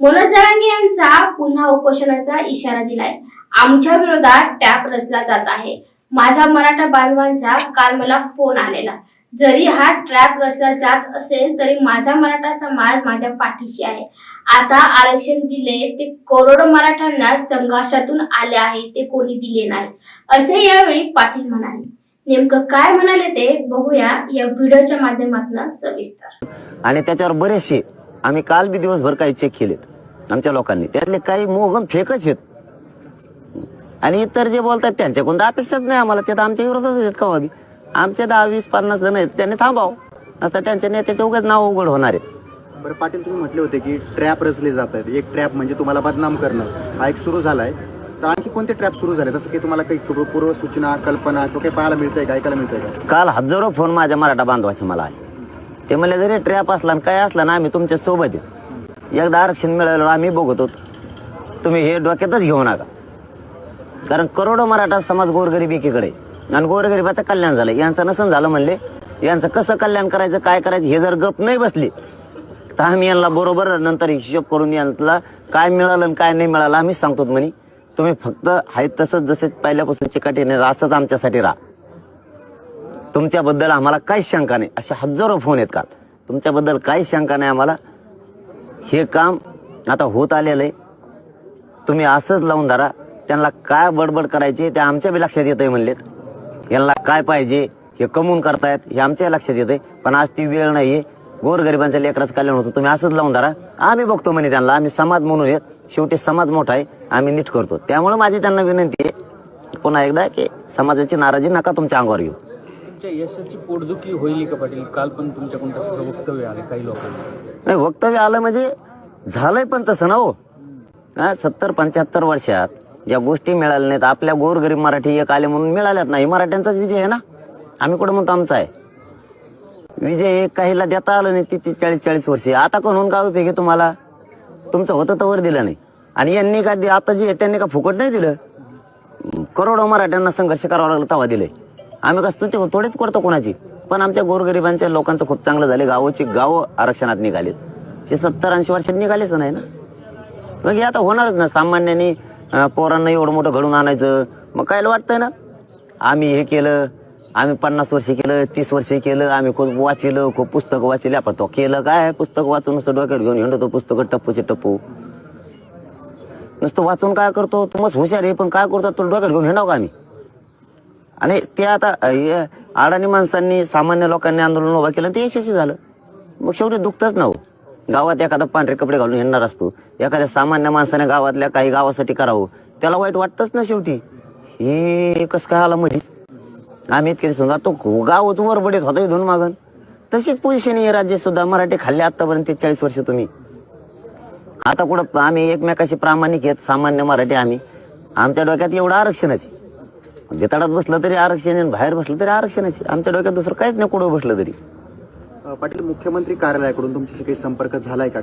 मनोज जरांगे यांचा पुन्हा उपोषणाचा इशारा दिलाय. आमच्या विरोधात टॅप रचला जात आहे. माझा मराठा बांधवांचा काल मला फोन आलेला. जरी हा ट्रॅप रचला जात असेल तरी माझा मराठा समाज माझ्या पाठीशी आहे. आता आरक्षण दिले ते करोडो मराठ्यांना संघर्षातून आले आहे ते कोणी दिले नाही. असे यावेळी पाटील म्हणाले. नेमकं काय म्हणाले ते बघूया या व्हिडिओच्या माध्यमातून सविस्तर. आणि त्याच्यावर बरेचसे आम्ही काल बी दिवसभर काही चेक केलेत आमच्या लोकांनी. त्यातले काही मोगम फेकच आहेत. आणि इतर जे बोलतात त्यांच्याकडून तर अपेक्षाच नाही आम्हाला. ते तर आमच्या विरोधातच आहेत का बी. आमचे दहा वीस पन्नास जण आहेत त्यांनी थांबाव. आता त्यांच्या नेत्याचे उगाच नाव उघड होणार आहेत. बरं पाटील तुम्ही म्हटले होते की ट्रॅप रचले जात आहेत एक ट्रॅप म्हणजे तुम्हाला बदनाम करणं. हा एक सुरू झालाय. तर आणखी कोणते ट्रॅप सुरू झाले? तसं की तुम्हाला काही पूर्व- सूचना कल्पना तो काही पाहायला मिळतंय का ऐकायला मिळतंय का? काल हजारो फोन माझ्या मराठा बांधवाचे मला आले. ते म्हणले जरी ट्रॅप असला आणि काय असला ना आम्ही तुमच्यासोबत एकदा आरक्षण मिळालं आम्ही बघत होतो. तुम्ही हे डोक्यातच घेऊ नका. कारण करोडो मराठा समाज गोरगरीब एकीकडे आणि गोरगरिबाचं कल्याण झालं. यांचं नसन झालं म्हणले यांचं कसं कल्याण करायचं काय करायचं हे जर गप नाही बसली तर आम्ही यांना बरोबर नंतर हिशोब करून यांना काय मिळालं आणि काय नाही मिळालं आम्ही सांगतो म्हणे तुम्ही फक्त आहेत तसंच जसे पहिल्यापासून चिकाटीने असंच आमच्यासाठी राहा. तुमच्याबद्दल आम्हाला काहीच शंका नाही. असे हजारो फोन आहेत काल. तुमच्याबद्दल काहीच शंका नाही आम्हाला. हे काम आता होत आलेलं आहे. तुम्ही असंच लावून धरा. त्यांना काय बडबड करायची ते आमच्या बी लक्षात येतंय म्हणलेत. यांना काय पाहिजे हे कमवून करतायत हे आमच्या लक्षात येतंय. पण आज ती वेळ नाही आहे गोरगरिबांच्या लेकराचं कल्याण होतं. तुम्ही असंच लावून धरा. आम्ही बघतो म्हणे त्यांना. आम्ही समाज म्हणून येत शेवटी समाज मोठा आहे. आम्ही नीट करतो. त्यामुळे माझी त्यांना विनंती आहे. पुन्हा एकदा की समाजाची नाराजी नका तुमच्या अंगावर येऊ तुमच्या यशाची पोटदुखी होईल का पाटील? काल पण तुमच्याकडून तसं वक्तव्य आले काही लोकांना. नाही वक्तव्य आलं म्हणजे झालंय पण तसं ना हो हा सत्तर पंच्याहत्तर वर्षात ज्या गोष्टी मिळाल्या नाहीत आपल्या गोरगरीब मराठी एक आले म्हणून मिळाल्यात नाही मराठ्यांचाच विजय आहे ना? आम्ही कुठं म्हणतो आमचा आहे? विजय एक काहीला देता आलं नाही ती ती चाळीस चाळीस वर्षे. आता कोण का उपयोग आहे तुम्हाला? तुमचं होतं तर दिलं नाही. आणि यांनी का दे- आता जे आहे त्यांनी का फुकट नाही दिलं? करोडो मराठ्यांना संघर्ष करावा लागला तेव्हा दिले आम्ही का स्तुती थोडीच करतो कोणाची. पण आमच्या गोरगरिबांच्या लोकांचं खूप चांगलं झाले. गावाची गावं आरक्षणात निघालीत. हे सत्तर ऐंशी वर्षात निघालेच नाही ना? मग हे आता होणारच ना. सामान्याने पोरांना एवढं मोठं घडून आणायचं. मग कायला वाटतंय ना? आम्ही हे केलं आम्ही पन्नास वर्षे केलं तीस वर्षे केलं आम्ही खूप वाचिलं खूप पुस्तकं वाचले. आपण तो केलं काय? पुस्तक वाचून नुसतं डोक्यात घेऊन हिंडतो पुस्तकं टप्पूचे टप्पू. नुसतं वाचून काय करतो? तू मस्त हुशार आहे पण काय करतो? तुला डोक्यात घेऊन हिंडाव का आम्ही? आणि ते आता अडाणी माणसांनी सामान्य लोकांनी आंदोलन उभं केलं ते यशस्वी झालं. मग शेवटी दुखतच ना हो. गावात एखादा पांढरे कपडे घालून येणार असतो. एखाद्या सामान्य माणसाने गावातल्या काही गावासाठी करावं. त्याला वाईट वाटतच ना शेवटी. हे कसं काय आला मधीच? आम्ही इतके समजा तो गावच वरबडीत होता इथून मागन तशीच पोझिशन आहे राज्य सुद्धा. मराठी खाल्ले आतापर्यंत चाळीस वर्ष तुम्ही. आता कुठं आम्ही एकमेकाशी प्रामाणिक आहेत सामान्य मराठी आम्ही. आमच्या डोक्यात एवढं आरक्षणच म्हणजे आहे बसलं तरी आरक्षण आणि बाहेर बसलं तरी आरक्षणाची आहे. आमच्या डोक्यात दुसरं काहीच नाही कुठं बसलं तरी. पाटील मुख्यमंत्री कार्यालयाकडून तुमच्याशी काही संपर्क झालाय का?